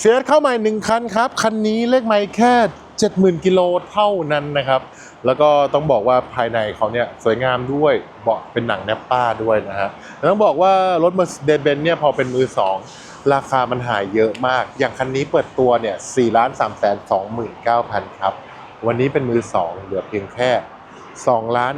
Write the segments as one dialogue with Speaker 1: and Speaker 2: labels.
Speaker 1: เสียเข้าใหม่หนึ่งคันครับ คันนี้เลขไม่แค่ 70,000กิโลเท่านั้นนะครับ แล้วก็ต้องบอกว่าภายในเขาเนี่ยสวยงามด้วยเบาะเป็นหนังแนปป้าด้วยนะฮะต้องบอกว่ารถ Mercedes-Benz เนี่ยพอเป็นมือสองราคามันหายเยอะมาก อย่างคันนี้เปิดตัวเนี่ย4ล้าน3แสน29,000 ครับ วันนี้เป็นมือสองเหลือเพียงแค่2ล้าน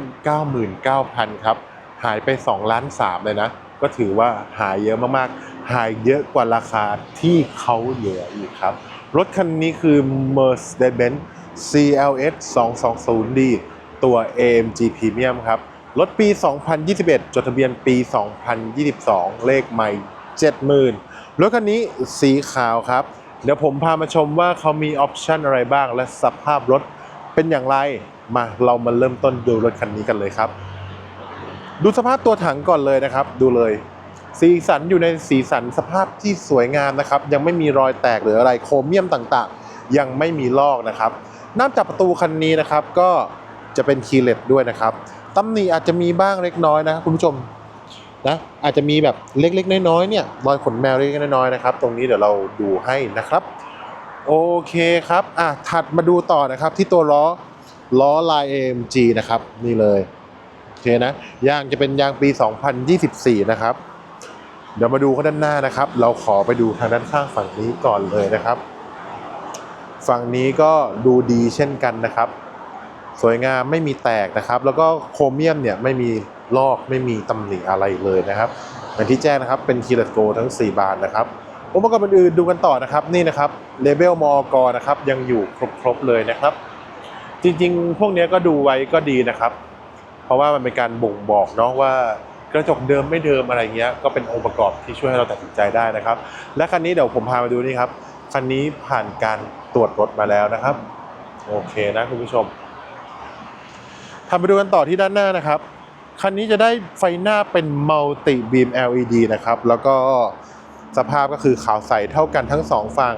Speaker 1: 99,000 ครับ หายไป 2 ล้าน 3 เลยนะ ก็ถือว่าหายเยอะมากๆ หายเยอะกว่าราคาที่เขาเหลืออีกครับ รถคันนี้คือ Mercedes-Benz CLS 220D ตัว AMG Premium ครับ รถปี 2021 จดทะเบียนปี 2022 เลขใหม่ 70,000 รถคันนี้สีขาวครับ เดี๋ยวผมพามาชมว่าเขามีออปชันอะไรบ้างและสภาพรถเป็นอย่างไร มาเรามาเริ่มต้นดูรถคันนี้กันเลยครับ ดูสภาพตัวถังก่อนเลยนะครับ ดูเลย สีสันอยู่ในสีสันสภาพที่สวยงามนะครับ ยังไม่มีรอยแตกหรืออะไรโครเมียมต่างๆ ยังไม่มีลอกนะครับน้ำจับประตูคันนี้นะครับ ก็จะเป็นคีย์เลสด้วยนะครับตำหนิอาจจะมีบ้างเล็กน้อยนะครับคุณผู้ชมนะอาจจะมีแบบเล็กๆน้อยๆเนี่ยรอยขนแมวเล็กๆน้อยๆนะครับ ตรงนี้เดี๋ยวเราดูให้นะครับ โอเคครับอะถัดมาดูต่อนะครับที่ตัวล้อล้อลาย AMG นะครับ นี่เลย เคนะยางจะเป็นยางปี 2024 นะครับ เดี๋ยวมาดูข้างด้านหน้านะครับ เราขอไปดูทางด้านข้างฝั่งนี้ก่อนเลยนะครับ ฝั่งนี้ก็ดูดีเช่นกันนะครับ สวยงามไม่มีแตกนะครับ แล้วก็โครเมียมเนี่ยไม่มีลอกไม่มีตำหนิอะไรเลยนะครับอย่างที่แจ้งนะครับเป็นคีย์เลสโกทั้ง 4 บานนะครับอุปกรณ์อื่นดูกันต่อนะครับนี่นะครับเลเบลมอกนะครับยังอยู่ครบๆเลยนะครับ จริงๆ พวกนี้ก็ดูไว้ก็ดีนะครับ เพราะว่ามันเป็นการบ่งบอกเนาะว่ากระจกเดิมไม่เดิมอะไรเงี้ยก็เป็นองค์ประกอบที่ช่วยให้เราตัดสินใจได้นะครับ และคันนี้เดี๋ยวผมพามาดูนี่ครับคันนี้ผ่านการตรวจรถมาแล้วนะครับ โอเคนะคุณผู้ชมทำไปดูกันต่อที่ด้านหน้านะครับ คันนี้จะได้ไฟหน้าเป็นมัลติบีม LED นะครับ แล้วก็สภาพก็คือขาวใสเท่ากันทั้งสองฝั่ง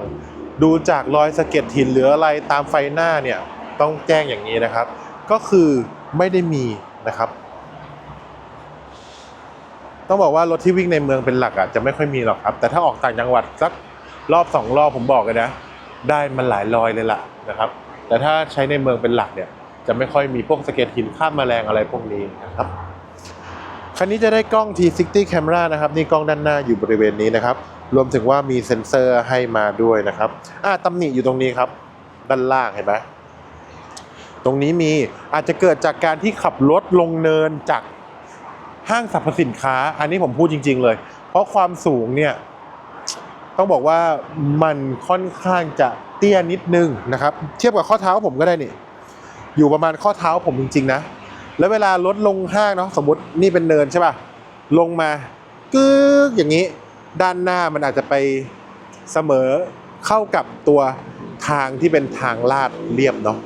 Speaker 1: ดูจากรอยสะเก็ดหินหรืออะไรตามไฟหน้าเนี่ย ต้องแจ้งอย่างนี้นะครับ ก็คือไม่ได้มี นะครับ ต้องบอกว่ารถที่วิ่งในเมืองเป็นหลักอะจะไม่ค่อยมีหรอกครับ แต่ถ้าออกต่างจังหวัดสักรอบสองรอบผมบอกเลยนะ ได้มันหลายรอยเลยล่ะนะครับ แต่ถ้าใช้ในเมืองเป็นหลักเนี่ย จะไม่ค่อยมีพวกสเก็ตหินข้ามแมลงอะไรพวกนี้นะครับคันนี้จะได้กล้อง T60 Camera นะครับ นี่กล้องด้านหน้าอยู่บริเวณนี้นะครับ รวมถึงว่ามีเซ็นเซอร์ให้มาด้วยนะครับอ่าตำหนิอยู่ตรงนี้ครับ ด้านล่างเห็นไหม ตรงนี้มีอาจจะเกิดจากการที่ขับรถลงเนินจากห้างสรรพสินค้า อันนี้ผมพูดจริง ๆ เลย เพราะความสูงเนี่ยต้องบอกว่ามันค่อนข้างจะเตี้ยนิดนึงนะครับ เทียบกับข้อเท้าผมก็ได้นี่อยู่ประมาณข้อเท้าผมจริง ๆ นะ แล้วเวลารถลงห้างเนาะสมมตินี่เป็นเนินใช่ป่ะลงมากึกอย่างนี้ ด้านหน้ามันอาจจะไปเสมอเข้ากับตัวทางที่เป็นทางลาดเรียบเนาะ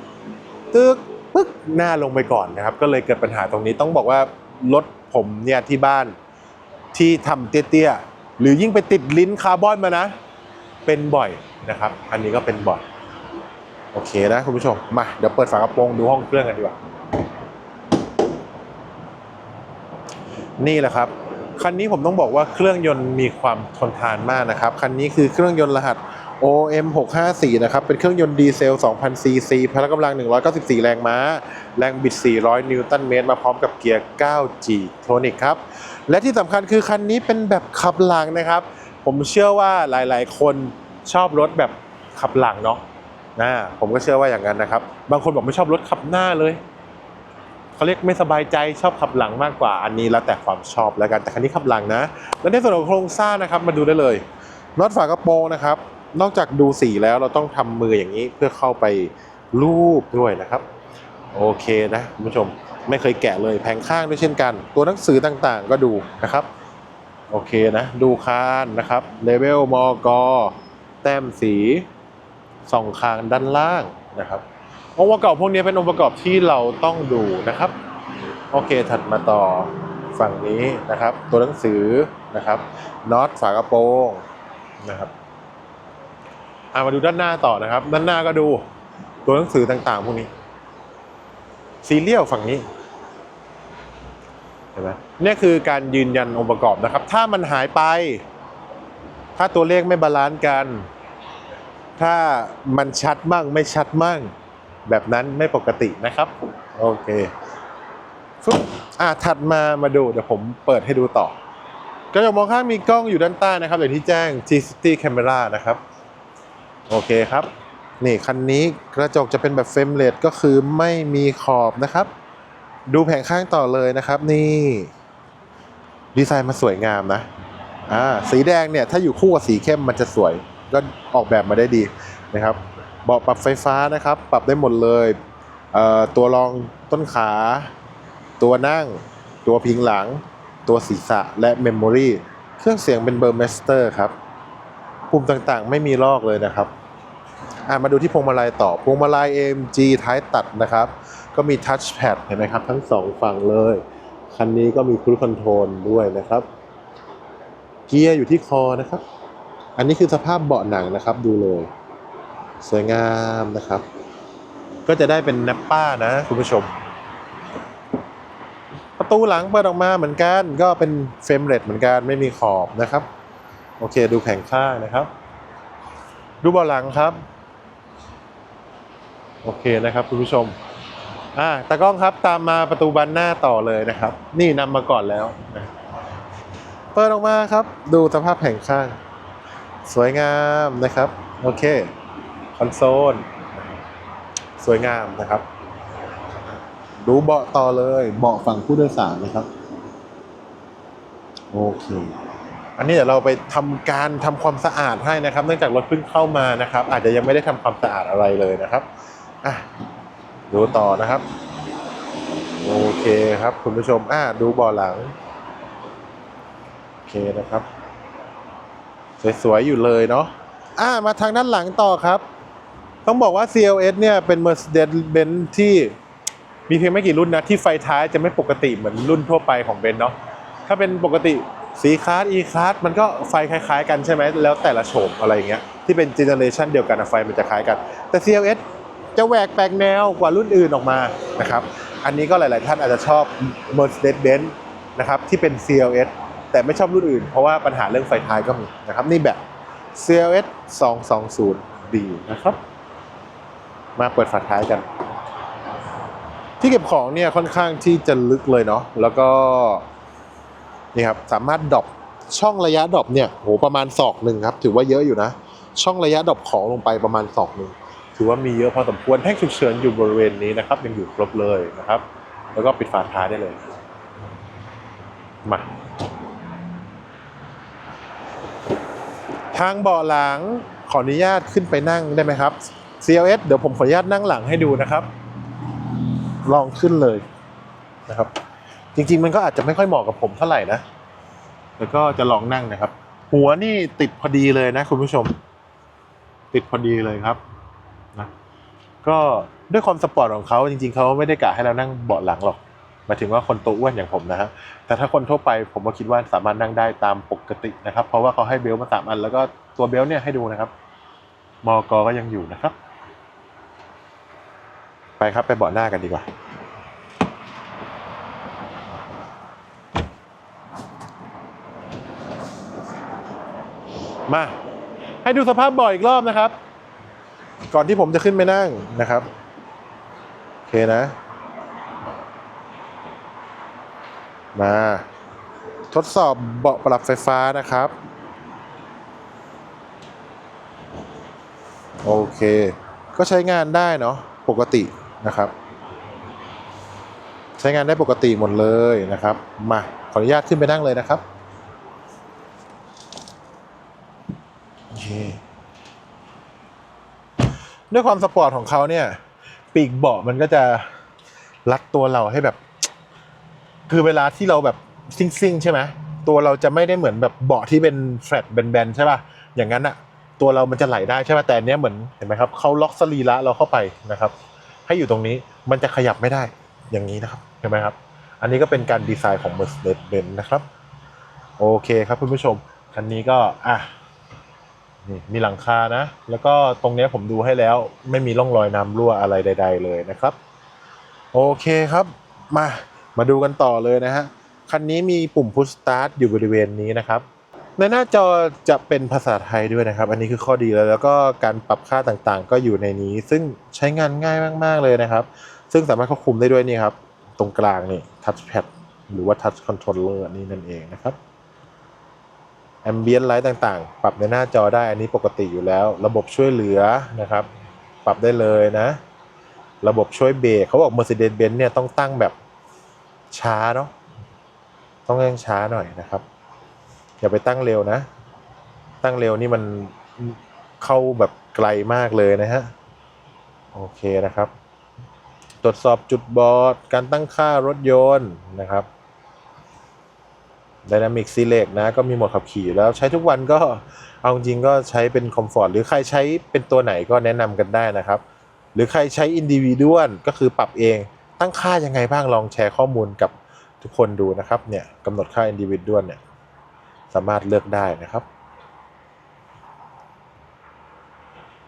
Speaker 1: ตึกปึ๊กหน้าลงไปก่อนนะครับ ก็เลยเกิดปัญหาตรงนี้ต้องบอกว่ารถผมเนี่ยที่บ้านที่ทำเตี้ยๆหรือยิ่งไปติดลิ้นคาร์บอนมานะ เป็นบ่อยนะครับ อันนี้ก็เป็นบ่อยโอเคนะคุณผู้ชมมาเดี๋ยวเปิดฝากระโปรงดูห้องเครื่องกันดีกว่านี่แหละครับคันนี้ผมต้องบอกว่าเครื่องยนต์มีความทนทานมากนะครับคันนี้คือเครื่องยนต์รหัส OM 654นะครับ เป็นเครื่องยนต์ดีเซล 2,000ซีซีพละกำลัง 194 แรงม้า แรงบิด 400 นิวตันเมตร มาพร้อมกับเกียร์ 9G โทนิกครับ และที่สำคัญคือคันนี้เป็นแบบขับหลังนะครับ ผมเชื่อว่าหลายๆ คนชอบรถแบบขับหลังเนาะนะผมก็เชื่อว่าอย่างนั้นนะครับ บางคนบอกไม่ชอบรถขับหน้าเลยเขาเรียกไม่สบายใจชอบขับหลังมากกว่า อันนี้แล้วแต่ความชอบแล้วกันแต่คันนี้ขับหลังนะ และในส่วนของโครงสร้างนะครับมาดูได้เลยน็อตฝากระโปรงนะครับ นอกจากดูสีแล้วเราต้องทำมืออย่างนี้เพื่อเข้าไปรูปด้วยนะครับ โอเคนะคุณผู้ชมไม่เคยแกะเลยแผงข้างด้วยเช่นกัน ตัวหนังสือต่างๆ ก็ดูนะครับ โอเคนะ ดูคานนะครับเลเวลมอกแต้มสีส่องคางด้านล่างนะครับองค์ประกอบพวกนี้เป็นองค์ประกอบที่เราต้องดูนะครับ โอเคถัดมาต่อฝั่งนี้นะครับ ตัวหนังสือนะครับน็อตฝากระโปรงนะครับามาดูด้านหน้าต่อนะครับ ด้านหน้าก็ดูตัวหนังสือต่างๆ พวกนี้ ซีเรียลฝั่งนี้เห็นไหมเนี่ยคือการยืนยันองค์ประกอบนะครับ ถ้ามันหายไป ถ้าตัวเลขไม่บาลานซ์กัน ถ้ามันชัดมั่งไม่ชัดมั่ง แบบนั้นไม่ปกตินะครับ โอเคฟึบอะถัดมามาดูเดี๋ยวผมเปิดให้ดูต่อ กระจกมองข้างมีกล้องอยู่ด้านใต้นะครับอย่างที่แจ้ง G60 Camera นะครับ โอเคครับ นี่คันนี้กระจกจะเป็นแบบเฟรมเลสก็คือไม่มีขอบนะครับ ดูแผงข้างต่อเลยนะครับ นี่ดีไซน์มาสวยงามนะอ่าสีแดงเนี่ยถ้าอยู่คู่กับสีเข้มมันจะสวย ก็ออกแบบมาได้ดีนะครับเบาะปรับไฟฟ้านะครับ ปรับได้หมดเลยเอ่อตัวรองต้นขา ตัวนั่ง ตัวพิงหลัง ตัวศีรษะและเมมโมรีเครื่องเสียงเป็นเบอร์เมสเตอร์ครับ ปุ่มต่างๆ ไม่มีลอกเลยนะครับอะมาดูที่พวงมาลัยต่อ พวงมาลัย AMG ท้ายตัดนะครับ ก็มีทัชแพดเห็นไหมครับ ทั้งสองฝั่งเลย คันนี้ก็มีครู i คอนโทรลด้วยนะครับ เกียร์อยู่ที่คอนะครับ อันนี้คือสภาพเบาะหนังนะครับ ดูเลย สวยงามนะครับ ก็จะได้เป็นแนปป้านะคุณผู้ชม ประตูหลังเปิดออกมาเหมือนกัน ก็เป็นเฟรมเรทเหมือนกันไม่มีขอบนะครับ โอเคดูแผงข้างนะครับ ดูเบาะหลังครับ โอเคนะครับคุณผู้ชมอ่าตากล้องครับตามมาประตูบานหน้าต่อเลยนะครับ นี่นำมาก่อนแล้วนะเปิดออกมาครับ ดูสภาพแผงข้าง สวยงามนะครับ โอเคคอนโซลสวยงามนะครับ ดูเบาะต่อเลย เบาะฝั่งผู้โดยสารนะครับ โอเค อันนี้เดี๋ยวเราไปทำการทำความสะอาดให้นะครับ เนื่องจากรถเพิ่งเข้ามานะครับ อาจจะยังไม่ได้ทำความสะอาดอะไรเลยนะครับอะดูต่อนะครับ โอเคครับ คุณผู้ชมอะดูเบาะหลังโอเคนะครับ สวยๆอยู่เลยเนาะอะมาทางด้านหลังต่อครับ ต้องบอกว่า CLS เนี่ยเป็น Mercedes-Benz ที่มีเพียงไม่กี่รุ่นนะที่ไฟท้ายจะไม่ปกติเหมือนรุ่นทั่วไปของเบนซ์เนาะถ้าเป็นปกติ สีคาร์ดอีคาร์ดมันก็ไฟคล้ายๆ กันใช่ไหมแล้วแต่ละโฉมอะไรอย่างเงี้ยที่เป็นเจเนอเรชันเดียวกันไฟมันจะคล้ายกัน แต่ CLS จะแหวกแปลกแนวกว่ารุ่นอื่นออกมานะครับอันนี้ก็หลาย ๆ ท่านอาจจะชอบ Mercedes-Benz นะครับที่เป็น CLS แต่ไม่ชอบรุ่นอื่น เพราะว่าปัญหาเรื่องไฟท้ายก็มีนะครับนี่แบบ CLS 220D นะครับ มาเปิดฝาท้ายกัน ที่เก็บของเนี่ยค่อนข้างที่จะลึกเลยเนาะแล้วก็ นี่ครับสามารถดรอปช่องระยะดรอปเนี่ยโหประมาณศอกหนึ่งครับ ถือว่าเยอะอยู่นะ ช่องระยะดรอปของลงไปประมาณศอกหนึ่งถือว่ามีเยอะพอสมควรแท่งฉุกเฉินอยู่บริเวณนี้นะครับ ยังอยู่ครบเลยนะครับ แล้วก็ปิดฝาท้ายได้เลยมาทางเบาะหลังขออนุญาตขึ้นไปนั่งได้ไหมครับ CLS เดี๋ยวผมขออนุญาตนั่งหลังให้ดูนะครับ ลองขึ้นเลยนะครับ จริง ๆ มันก็อาจจะไม่ค่อยเหมาะกับผมเท่าไหร่นะแล้วก็จะลองนั่งนะครับ หัวนี่ติดพอดีเลยนะ คุณผู้ชม ติดพอดีเลยครับนะก็ด้วยความสปอร์ตของเขาจริง ๆเขาไม่ได้กะให้เรานั่งเบาะหลังหรอกหมายถึงว่าคนตัวอ้วนอย่างผมนะฮะแต่ถ้าคนทั่วไปผมก็คิดว่าสามารถนั่งได้ตามปกตินะครับ เพราะว่าเขาให้เบลมาสามอัน แล้วก็ตัวเบลเนี่ยให้ดูนะครับ มอกก็ยังอยู่นะครับ ไปครับไปเบาะหน้ากันดีกว่า มา ให้ดูสภาพบาะอีกรอบนะครับ ก่อนที่ผมจะขึ้นไปนั่งนะครับ โอเคนะ มา ทดสอบเบาะปรับไฟฟ้านะครับ โอเค ก็ใช้งานได้เนาะปกตินะครับ ใช้งานได้ปกติหมดเลยนะครับ มาขออนุญาตขึ้นไปนั่งเลยนะครับโอเค ด้วยความสปอร์ตของเขาเนี่ย ปีกเบาะมันก็จะรัดตัวเราให้แบบ คือเวลาที่เราแบบซิ่งๆใช่ไหมตัวเราจะไม่ได้เหมือนแบบเบาะที่เป็นแฟลตแบนๆใช่ป่ะอย่างนั้นอะตัวเรามันจะไหลได้ใช่ป่ะแต่อันเนี้ยเหมือนเห็นไหมครับเขาล็อกสรีระเราเข้าไปนะครับ ให้อยู่ตรงนี้มันจะขยับไม่ได้อย่างนี้นะครับเห็นไหมครับ อันนี้ก็เป็นการดีไซน์ของ Mercedes-Benz นะครับ โอเคครับคุณผู้ชมคันนี้ก็อะ นี่มีหลังคานะ แล้วก็ตรงนี้ผมดูให้แล้ว ไม่มีร่องรอยน้ำรั่วอะไรใด ๆ เลยนะครับ โอเคครับ มา มาดูกันต่อเลยนะฮะ คันนี้มีปุ่ม push start อยู่บริเวณนี้นะครับ ในหน้าจอจะเป็นภาษาไทยด้วยนะครับ อันนี้คือข้อดีแล้วแล้วก็การปรับค่าต่างๆ ก็อยู่ในนี้ ซึ่งใช้งานง่ายมากๆเลยนะครับ ซึ่งสามารถควบคุมได้ด้วยนี่ครับ ตรงกลางนี่ touchpad หรือว่า touch controller นี่นั่นเองนะครับ ambient light ต่างๆ ปรับในหน้าจอได้อันนี้ปกติอยู่แล้ว ระบบช่วยเหลือนะครับ ปรับได้เลยนะ ระบบช่วยเบรกเขาบอก Mercedes-Benz เนี่ยต้องตั้งแบบช้าเนาะต้องตั้งช้าหน่อยนะครับ อย่าไปตั้งเร็วนะ ตั้งเร็วนี่มันเข้าแบบไกลมากเลยนะฮะโอเคนะครับ ตรวจสอบจุดบอดการตั้งค่ารถยนต์นะครับ Dynamic Select นะ ก็มีโหมดขับขี่แล้วใช้ทุกวันก็เอาจริงก็ใช้เป็นคอมฟอร์ตหรือใครใช้เป็นตัวไหนก็แนะนำกันได้นะครับ หรือใครใช้ Individual ก็คือปรับเองตั้งค่ายังไงบ้างลองแชร์ข้อมูลกับทุกคนดูนะครับเนี่ยกำหนดค่า Individual เนี่ยสามารถเลือกได้นะครับ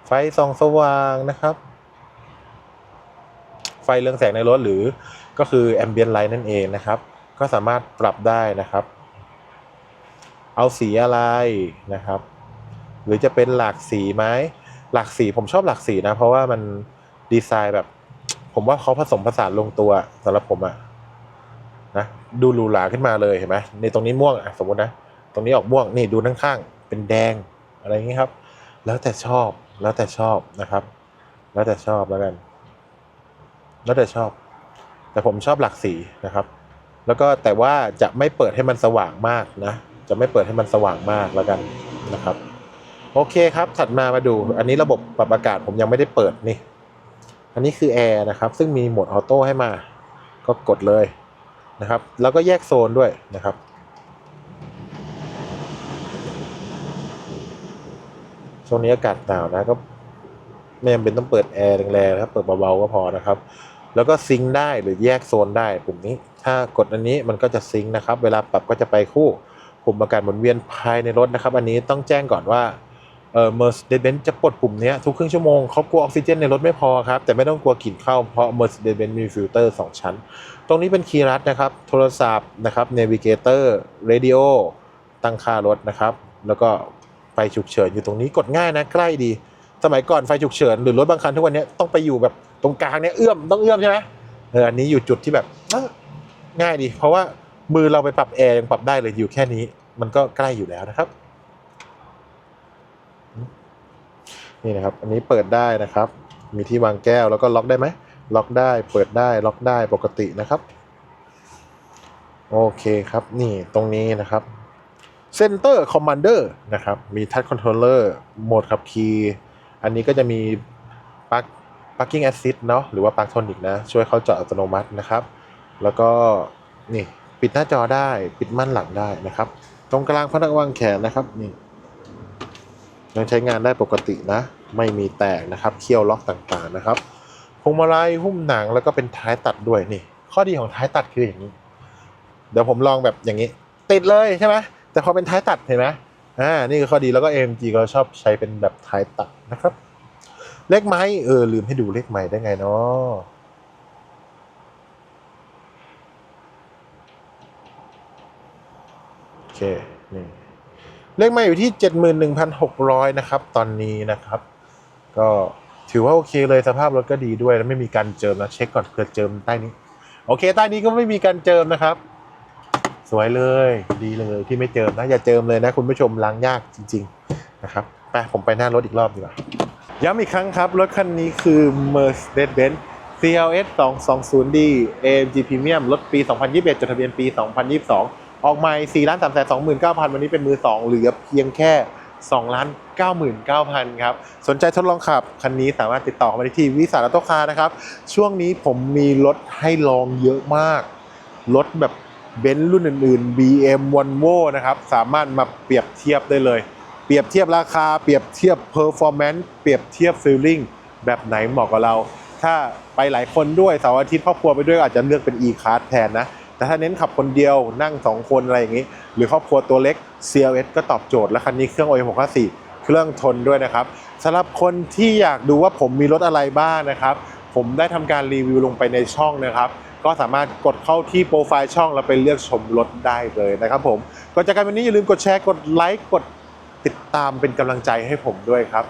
Speaker 1: ไฟส่องสว่างนะครับ ไฟเรืองแสงในรถหรือก็คือ Ambient Light นั่นเองนะครับก็สามารถปรับได้นะครับ เอาสีอะไรนะครับ หรือจะเป็นหลากสีไหมหลากสีผมชอบหลากสีนะ เพราะว่ามันดีไซน์แบบ ผมว่าเขาผสมผสานลงตัวสำหรับผมอะนะดูหรูหราขึ้นมาเลยเห็นไหมในตรงนี้ม่วงอะสมมตินะตรงนี้ออกม่วงนี่ดูด้านข้างเป็นแดงอะไรอย่างนี้ครับ แล้วแต่ชอบแล้วแต่ชอบนะครับ แล้วแต่ชอบแล้วกัน แล้วแต่ชอบ แต่ผมชอบหลากสีนะครับ แล้วก็แต่ว่าจะไม่เปิดให้มันสว่างมากนะ จะไม่เปิดให้มันสว่างมากแล้วกันนะครับ โอเคครับถัดมามาดู อันนี้ระบบปรับอากาศผมยังไม่ได้เปิดนี่ อันนี้คือแอร์นะครับซึ่งมีโหมดออโต้ให้มา ก็กดเลยนะครับ แล้วก็แยกโซนด้วยนะครับช่วงนี้อากาศหนาวนะก็ไม่จำเป็นต้องเปิดแอร์แรงๆนะครับเปิดเบาๆก็พอนะครับ แล้วก็ซิงค์ได้หรือแยกโซนได้ปุ่มนี้ ถ้ากดอันนี้มันก็จะซิงค์นะครับ เวลาปรับก็จะไปคู่ ปุ่มอากาศหมุนเวียนภายในรถนะครับ อันนี้ต้องแจ้งก่อนว่าเออ Mercedes-Benz จะปลดปุ่มนี้ทุกครึ่งชั่วโมงเขากลัวออกซิเจนในรถไม่พอครับ แต่ไม่ต้องกลัวกลิ่นเข้าเพราะ Mercedes-Benz มีฟิลเตอร์ 2 ชั้น ตรงนี้เป็นคีย์รัดนะครับ โทรศัพท์นะครับ Navigator Radio ตั้งค่ารถนะครับ แล้วก็ไฟฉุกเฉินอยู่ตรงนี้กดง่ายนะ ใกล้ดี สมัยก่อนไฟฉุกเฉินหรือรถบางคันทุกวันนี้ต้องไปอยู่แบบตรงกลางเนี่ยเอื้อมต้องเอื้อมใช่ไหมเอออันนี้อยู่จุดที่แบบง่ายดี เพราะว่า มือเราไปปรับแอร์ยังปรับได้เลยอยู่แค่นี้ มันก็ใกล้อยู่แล้วนะครับ นี่นะครับ อันนี้เปิดได้นะครับ มีที่วางแก้วแล้วก็ล็อกได้ไหมล็อกได้เปิดได้ล็อกได้ปกตินะครับ โอเคครับ นี่ตรงนี้นะครับ Center Commander นะครับ มี Touch Controller โหมดขับขี่อันนี้ก็จะมีปลั๊ก Parking Assist เนาะหรือว่า Park Tonic นะ ช่วยเข้าจอดอัตโนมัตินะครับ แล้วก็นี่ ปิดหน้าจอได้ปิดม่านหลังได้นะครับ ตรงกลางพนักวางแขนนะครับนี่ยังใช้งานได้ปกตินะ ไม่มีแตกนะครับเคี่ยวล็อกต่างๆนะครับพวงมาลัยหุ้มหนังแล้วก็เป็นท้ายตัดด้วยนี่ ข้อดีของท้ายตัดคืออย่างนี้ เดี๋ยวผมลองแบบอย่างนี้ ติดเลยใช่ไหมแต่พอเป็นท้ายตัดเห็นไหมอ่านี่คือข้อดีแล้วก็ AMG ก็ชอบใช้เป็นแบบท้ายตัดนะครับ เลขไม้เออลืมให้ดูเลขไม้ได้ไงเนาะโอ เคนี่เลขไม้อยู่ที่ 71,600 นะครับ ตอนนี้นะครับ ก็ถือว่าโอเคเลยสภาพรถก็ดีด้วยแล้วไม่มีการเจิมนะเช็คก่อนเผื่อเจิมใต้นี้ โอเค ใต้นี้ก็ไม่มีการเจิมนะครับ สวยเลยดีเลยที่ไม่เจิมนะ อย่าเจิมเลยนะคุณผู้ชมล้างยากจริง ๆนะครับไปผมไปหน้ารถอีกรอบดีกว่าย้ำอีกครั้งครับ รถคันนี้คือ Mercedes-Benz CLS 220D AMG Premium รถปี 2021 จดทะเบียนปี 2022 ออกใหม่4ล้าน3 2 9 0 0 0วันนี้เป็นมือ2เหลือเพียงแค่2ล้าน99,000ครับ สนใจทดลองขับ คันนี้สามารถติดต่อมาได้ที่วิสาลโตคานะครับ ช่วงนี้ผมมีรถให้ลองเยอะมาก รถแบบเบนซ์รุ่นอื่น ๆ BM v o l v o นะครับ สามารถมาเปรียบเทียบได้เลย เปรียบเทียบราคา เปรียบเทียบ performance เปรียบเทียบ feeling แบบไหนเหมาะกับเรา ถ้าไปหลายคนด้วยเสาร์อาทิตย์ครอบครัวไปด้วยอาจจะเลือกเป็น e-card แทนนะ แต่ถ้าเน้นขับคนเดียวนั่ง 2 คนอะไรอย่างนี้ หรือครอบครัวตัวเล็ก CLS ก็ตอบโจทย์และคันนี้เครื่อง OM 654 เครื่องทนด้วยนะครับสำหรับคนที่อยากดูว่าผมมีรถอะไรบ้างนะครับ ผมได้ทำการรีวิวลงไปในช่องนะครับก็สามารถกดเข้าที่โปรไฟล์ช่องแล้วไปเลือกชมรถได้เลยนะครับผมก่อนจากกันวันนี้อย่าลืมกดแชร์กดไลค์กดติดตามเป็นกำลังใจให้ผมด้วยครับ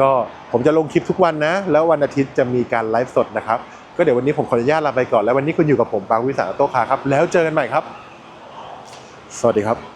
Speaker 1: ก็ผมจะลงคลิปทุกวันนะ แล้ววันอาทิตย์จะมีการไลฟ์สดนะครับ ก็เดี๋ยววันนี้ผมขออนุญาตลาไปก่อนแล้ววันนี้คุณอยู่กับผมปางวิสาโตคาครับ แล้วเจอกันใหม่ครับ สวัสดีครับ